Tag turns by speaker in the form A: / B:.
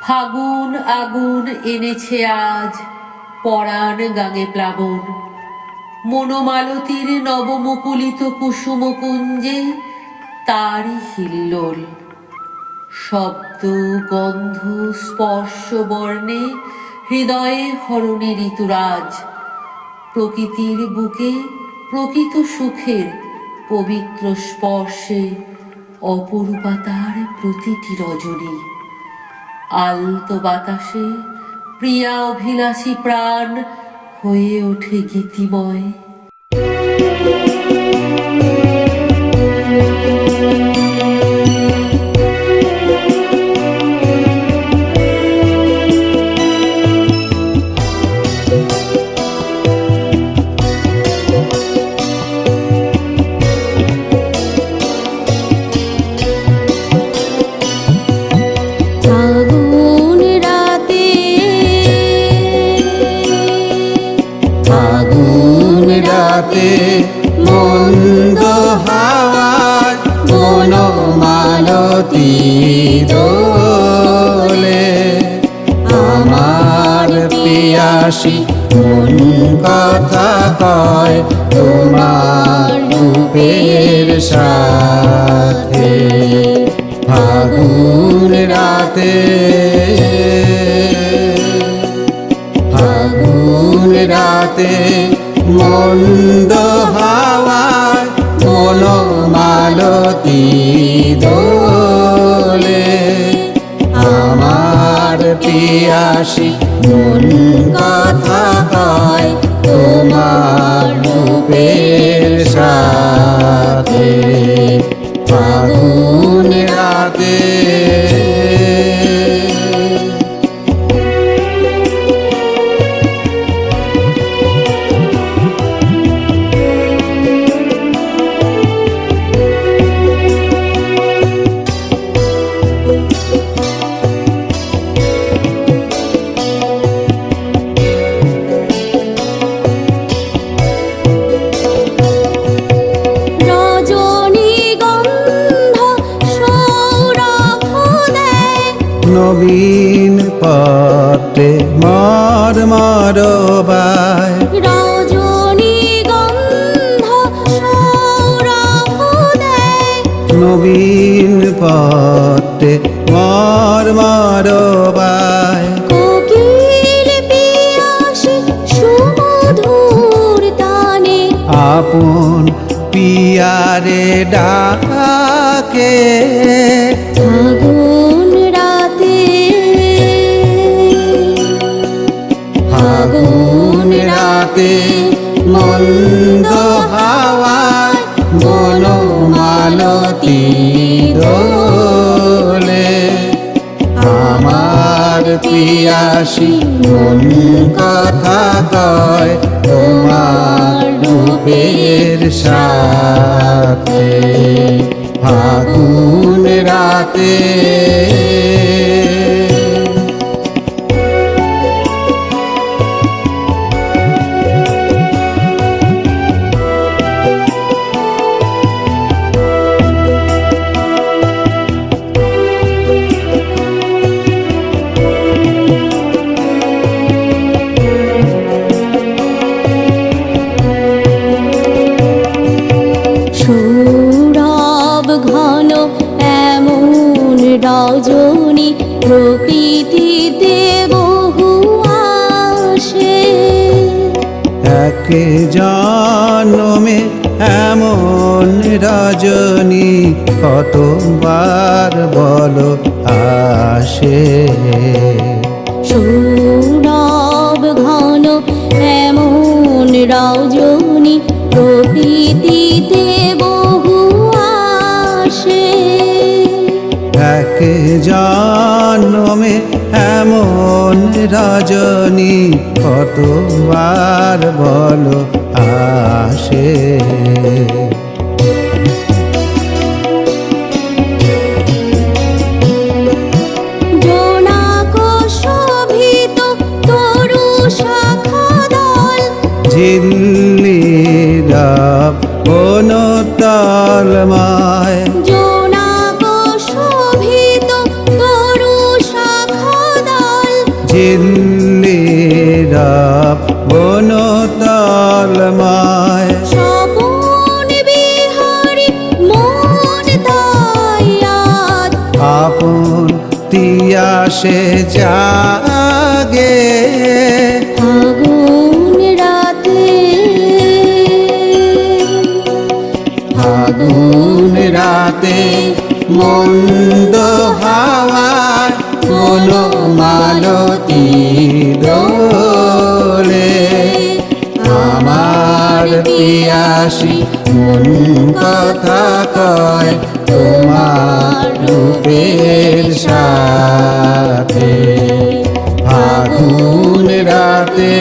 A: ফাগুন আগুন এনেছে আজ, পরাণ গাঙে প্লাবন। মনোমালতির নবমুকুলিত কুসুম কুঞ্জে তারই হিল্লোল। শব্দ, গন্ধ, স্পর্শ বর্ণে হৃদয়ে হরণে ঋতুরাজ। প্রকৃতির বুকে প্রকৃত সুখের পবিত্র স্পর্শে অপরূপাতার প্রতিটি রজনী। আলতো বাতাসে প্রিয়া অভিলাষী প্রাণ হয়ে ওঠে গীতিময়।
B: রাতে
C: মন্দ হাওয়ায় বন মালতী দোলে আমার পিয়াসী মন কথা কয় তোমার রূপের সাথে। ফাগুন রাতে ফাগুন রাতে মন্দ দোলে আমার পিয়াসী মন কথা কয় তোমার নবীন পটে মর মরবায়। নবীন পটে মর মরবায়। আপন পিয়ারে ডাকে।
B: রাতে
C: মন্দ হাওয়ায় বন মালতী দোলে। আমার পিয়াসী মন কথা কয়? তোমার রূপের সাথে। ফাগুন রাতে
B: ঘন এমন রজনী প্রকৃতিতে বহু আসে।
C: এক জন্মে এমন রজনী কতবার বলো আসে।
B: সৌরভ ঘন এমন রজনী প্রকৃতিতে
C: জন্মে এমন রজনী কতবার বলো আসে।
B: জোনাক শোভিত মন
C: আপন তিয়াসে জাগে।
B: আগুন রাতে।
C: আগুন রাতে মন্দ হাসি মন কথা কয় তোমার রূপের সাথে। ফাগুন রাতে